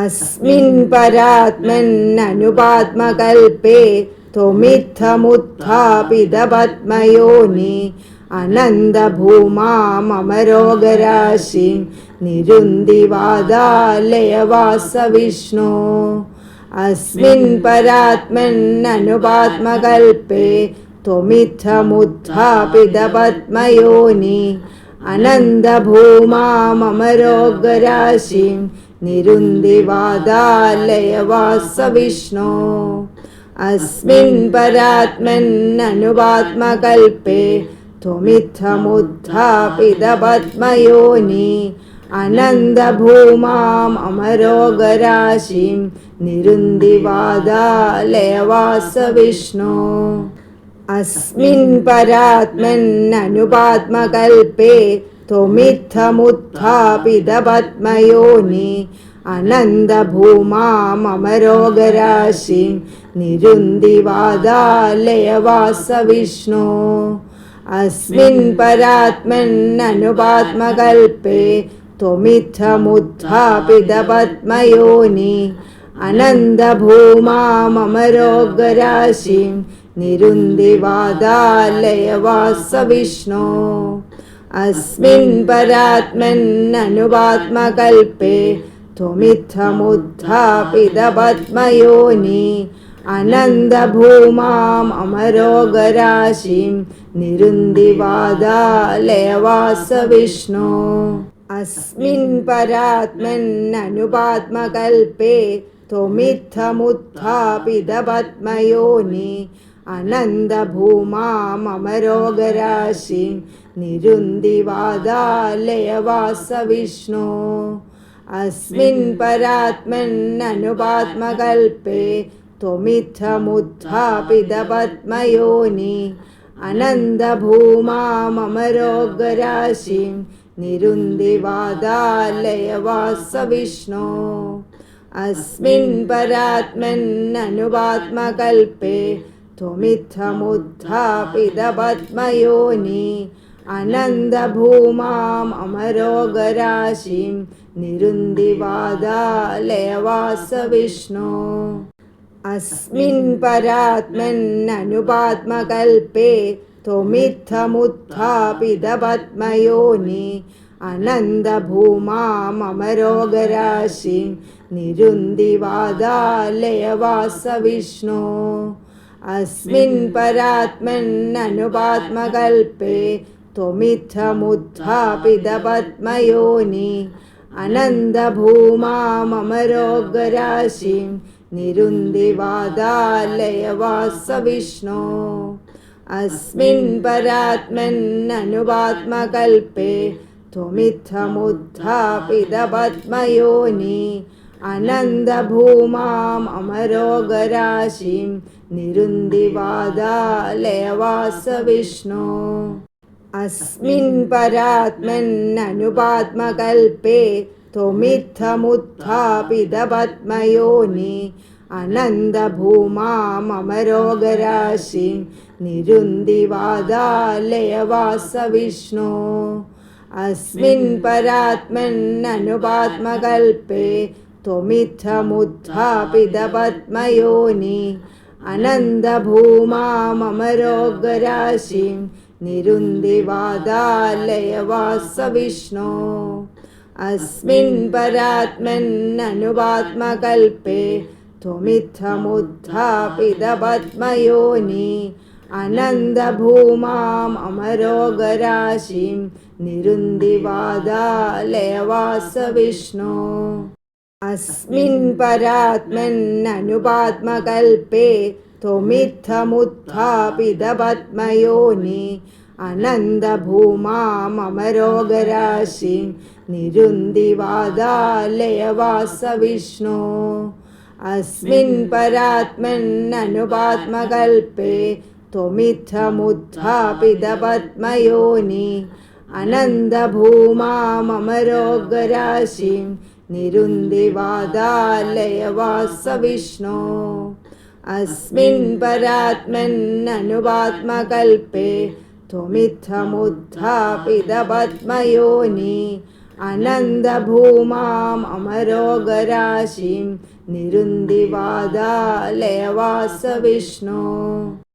അസ്മിൻ പരാത്മന്നനുപാത്മകൽപേ ത്വമിത്ഥമുത്ഥാപിത പത്മയോനി അനന്തഭൂമാ മമ രോഗരാശി നിരുന്തിവാദാലയവാസ വിഷ്ണു അസ്മിൻ പരാത്മന്നനുപാത്മകൽപേ ത്വമിത്ഥമുത്ഥാപിത പത്മയോനി अनन्दभूमामरोगराशिं निरुन्दिवादालयवासविष्णो अस्मिन् परात्मन्ननुवात्मकल्पे त्वमित्थमुत्थापितपद्मयोनि अनन्दभूमाम् अमरोगराशिं निरुन्दिवादालयवासविष्णो അസ്മിൻ പരാത്മൻ അനുപാത്മകൽപേ ത്വമിത്ഥമുത്ഥാപിത പത്മയോനി അനന്തഭൂമാമരോഗരാശി നിരുന്തിവാദാലയവാസ വിഷ്ണു അസ്മിൻ പരാത്മൻ അനുപാത്മകൽപേ त्वमित्थमुत्थापित पद्मयोनि अनन्दभूमा मम निरुन्दिवादालयवासविष्णो अस्मिन् परात्मन्ननुवात्मकल्पे त्वमित्थमुत्थापितपद्मयोनि अनन्दभूमाम् अमरोगराशिं निरुन्दिवादालयवासविष्णो अस्मिन् परात्मन्ननुपात्मकल्पे त्वमित्थमुत्थापितपद्मयोनि അനന്തഭൂമാമരോഗരാശിം നിരുന്തിവാദാലയവാസവിഷ്ണോ അസ്മിൻ പരാത്മന്നനുപാത്മകൽപ്പേ त्वमित्थमुत्थापितपद्मयोनि अनन्दभूमा मम रोगराशिं निरुन्दिवादालयवासविष्णो अस्मिन् परात्मन्ननुवात्मकल्पे त्वमित्थमुत्थापितपद्मयोनि अनन्दभूमाम् अमरोगराशिं निरुन्दिवादालयवासविष्णो अस्मिन् परात्मन्ननुपात्मकल्पे त्वमित्थमुत्थापितपद्मयोनि अनन्दभूमामरोगराशिं निरुन्दिवादालयवासविष्णो अस्मिन् परात्मन्ननुपात्मकल्पे त्वमित्थमुत्थापितपद्मयोनि अनन्दभूमा मम रोगराशिं निरुन्दिवादालयवासविष्णो अस्मिन् परात्मन्ननुपात्मकल्पे त्वमित्थमुत्थापितपद्मयोनि അനന്തഭൂമാം അമരോഗരാശിം നിരുന്തിവാദാലയവാസ വിഷ്ണു അസ്മിൻ പരാത്മന്നനുപാത്മകൽപ്പേ त्वमित्थमुत्थापित पद्मयोनि अनन्दभूमामरोगराशिं निरुन्दिवादालयवास विष्णो अस्मिन् परात्मन्ननुपात्मकल्पे त्वमित्थमुत्थापितपद्मयोनि अनन्दभूमा मम रोगराशिं निरुन्दिवादालयवासविष्णो अस्मिन् परात्मन्ननुवात्मकल्पे त्वमित्थमुत्थापितपद्मयोनि अनन्दभूमाम् अमरोगराशिं निरुन्दिवादालयवास विष्णो അസ്മിൻ പരാത്മന്നനുപാത്മകൽപേ ത്വമിത്ഥമുത്ഥാപിത പത്മയോനി അനന്തഭൂമാ മമ രോഗരാശി നിരുന്തിവാദാലയവാസ വിഷ്ണു അസ്മിൻ പരാത്മന്നനുപാത്മകൽപേ त्वमित्थमुत्थापित पद्मयोनि പത്മയോനി मम निरुन्दिवादालयवासविष्णो अस्मिन् परात्मन्ननुवात्मकल्पे त्वमित्थमुत्थापितपद्मयोनि अनन्दभूमाम् अमरोगराशिं निरुन्दिवादालयवासविष्णो